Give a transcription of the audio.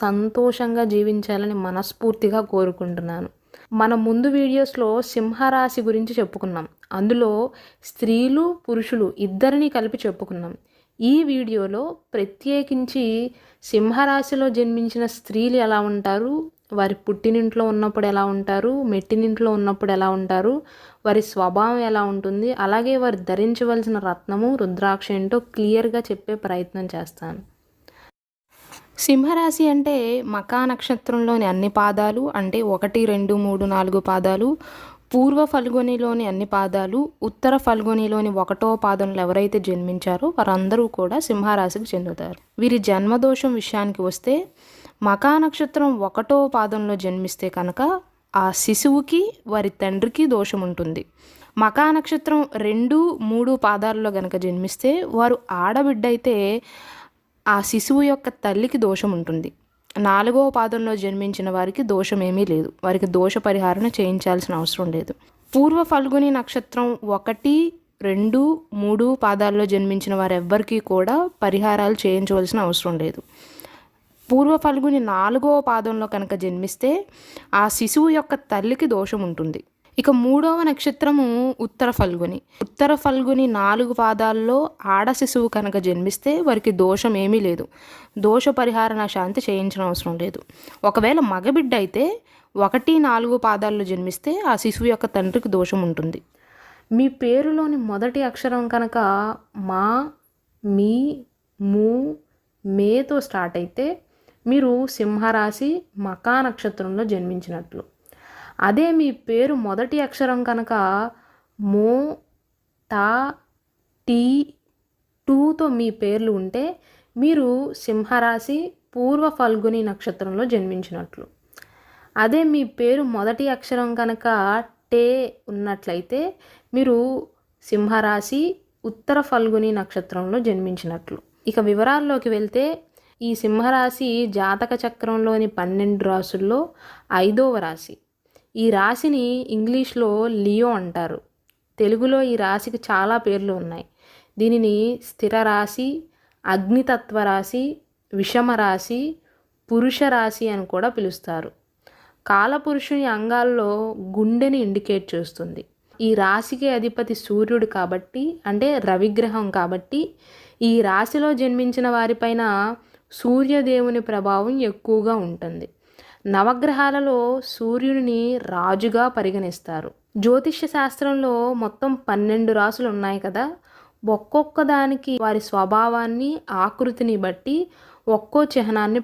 సంతోషంగా జీవించాలని మనస్ఫూర్తిగా కోరుకుంటున్నాను. మన ముందు వీడియోస్లో సింహరాశి గురించి చెప్పుకున్నాం. అందులో స్త్రీలు పురుషులు ఇద్దరిని కలిపి చెప్పుకున్నాం. ఈ వీడియోలో ప్రత్యేకించి సింహరాశిలో జన్మించిన స్త్రీలు ఎలా ఉంటారు? వారి పుట్టినింట్లో ఉన్నప్పుడు ఎలా ఉంటారు? మెట్టినింట్లో ఉన్నప్పుడు ఎలా ఉంటారు? వారి స్వభావం ఎలా ఉంటుంది? అలాగే వారు ధరించవలసిన రత్నము రుద్రాక్ష ఏంటో క్లియర్గా చెప్పే ప్రయత్నం చేస్తాను. సింహరాశి అంటే మకా నక్షత్రంలోని అన్ని పాదాలు అంటే ఒకటి రెండు మూడు నాలుగు పాదాలు పూర్వ ఫల్గొనిలోని అన్ని పాదాలు ఉత్తర ఫల్గొనిలోని ఒకటో పాదంలో ఎవరైతే జన్మించారో వారందరూ కూడా సింహరాశికి చెందుతారు. వీరి జన్మదోషం విషయానికి వస్తే మకా నక్షత్రం ఒకటో పాదంలో జన్మిస్తే కనుక ఆ శిశువుకి వారి తండ్రికి దోషం ఉంటుంది. మకా నక్షత్రం రెండు మూడు పాదాల్లో కనుక జన్మిస్తే వారు ఆడబిడ్డ అయితే ఆ శిశువు యొక్క తల్లికి దోషం ఉంటుంది. నాలుగవ పాదంలో జన్మించిన వారికి దోషం ఏమీ లేదు. వారికి దోష పరిహారణ చేయించాల్సిన అవసరం లేదు. పూర్వ ఫల్గుని నక్షత్రం ఒకటి రెండు మూడు పాదాల్లో జన్మించిన వారెవ్వరికీ కూడా పరిహారాలు చేయించవలసిన అవసరం లేదు. పూర్వ ఫల్గుని నాలుగవ పాదంలో కనుక జన్మిస్తే ఆ శిశువు యొక్క తల్లికి దోషం ఉంటుంది. ఇక మూడవ నక్షత్రము ఉత్తర ఫల్గుని. ఉత్తర ఫల్గుని నాలుగు పాదాల్లో ఆడ శిశువు కనుక జన్మిస్తే వారికి దోషం ఏమీ లేదు. దోష పరిహారణ శాంతి చేయించిన అవసరం లేదు. ఒకవేళ మగబిడ్డ అయితే ఒకటి నాలుగు పాదాల్లో జన్మిస్తే ఆ శిశువు యొక్క తండ్రికి దోషం ఉంటుంది. మీ పేరులోని మొదటి అక్షరం కనుక మా మీ మూ మేతో స్టార్ట్ అయితే మీరు సింహరాశి మకా నక్షత్రంలో జన్మించినట్లు. అదే మీ పేరు మొదటి అక్షరం కనుక మో టా టీ టూతో మీ పేర్లు ఉంటే మీరు సింహరాశి పూర్వ ఫల్గుని నక్షత్రంలో జన్మించినట్లు. అదే మీ పేరు మొదటి అక్షరం కనుక టే ఉన్నట్లయితే మీరు సింహరాశి ఉత్తర ఫల్గుని నక్షత్రంలో జన్మించినట్లు. ఇక వివరాల్లోకి వెళ్తే ఈ సింహరాశి జాతక చక్రంలోని పన్నెండు రాసుల్లో ఐదవ రాశి. ఈ రాశిని ఇంగ్లీష్లో లియో అంటారు. తెలుగులో ఈ రాశికి చాలా పేర్లు ఉన్నాయి. దీనిని స్థిర రాశి అగ్నితత్వ రాశి విషమ రాశి పురుష రాశి అని కూడా పిలుస్తారు. కాలపురుషుని అంగాల్లో గుండెని ఇండికేట్ చేస్తుంది. ఈ రాశికి అధిపతి సూర్యుడు కాబట్టి అంటే రవిగ్రహం కాబట్టి ఈ రాశిలో జన్మించిన వారిపైన సూర్యదేవుని ప్రభావం ఎక్కువగా ఉంటుంది. నవగ్రహాలలో సూర్యుడిని రాజుగా పరిగణిస్తారు. జ్యోతిష్య శాస్త్రంలో మొత్తం పన్నెండు రాసులు ఉన్నాయి కదా. ఒక్కొక్క దానికి వారి స్వభావాన్ని ఆకృతిని బట్టి ఒక్కో చిహ్నాన్ని